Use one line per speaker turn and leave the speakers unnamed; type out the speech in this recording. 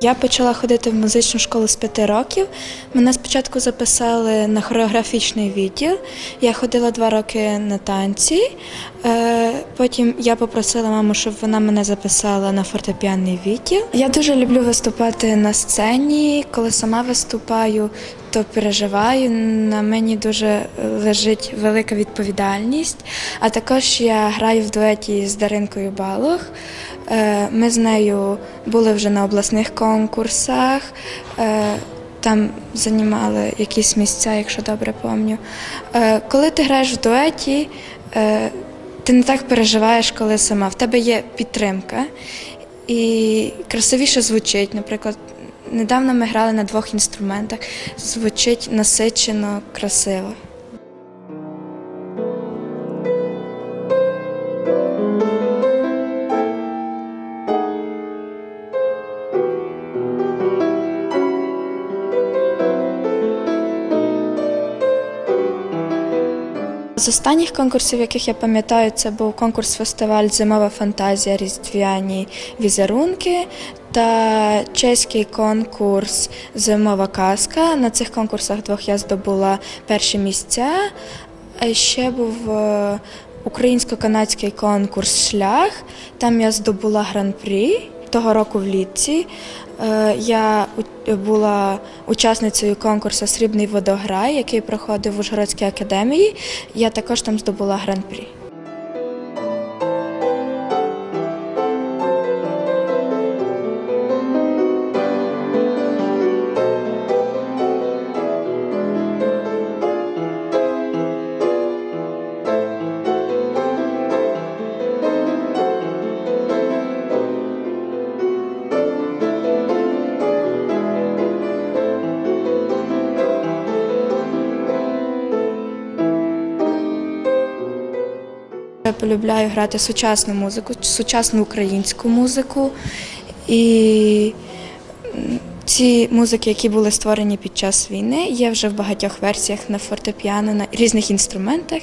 Я почала ходити в музичну школу з п'яти років. Мене спочатку записали на хореографічний відділ. Я ходила два роки на танці. Е, потім я попросила маму, щоб вона мене записала на фортепіанний відділ. Я дуже люблю виступати на сцені. Коли сама виступаю, то переживаю. На мені дуже лежить велика відповідальність. А також я граю в дуеті з Даринкою Балох. Е, Ми з нею були вже на обласних конкурсах. е, Там займали якісь місця, якщо добре пам'ятаю. Е, Коли ти граєш в дуеті, е, ти не так переживаєш, коли сама. В тебе є підтримка і красивіше звучить. Наприклад, недавно ми грали на двох інструментах. Звучить насичено, красиво. З останніх конкурсів, яких я пам'ятаю, це був конкурс-фестиваль Зимова фантазія Різдвяні візерунки та чеський конкурс Зимова казка. На цих конкурсах двох я здобула перші місця. Ще був е, українсько-канадський конкурс Шлях. Там я здобула гран-прі того року влітці. Е, Я була учасницею конкурсу Срібний водограй, який проходив в Ужгородській академії. Я також там здобула гран-прі. Полюбляю грати сучасну музику, сучасну українську музику. І ці музики, які були створені під час війни, є вже в багатьох версіях на фортепіано, на різних інструментах.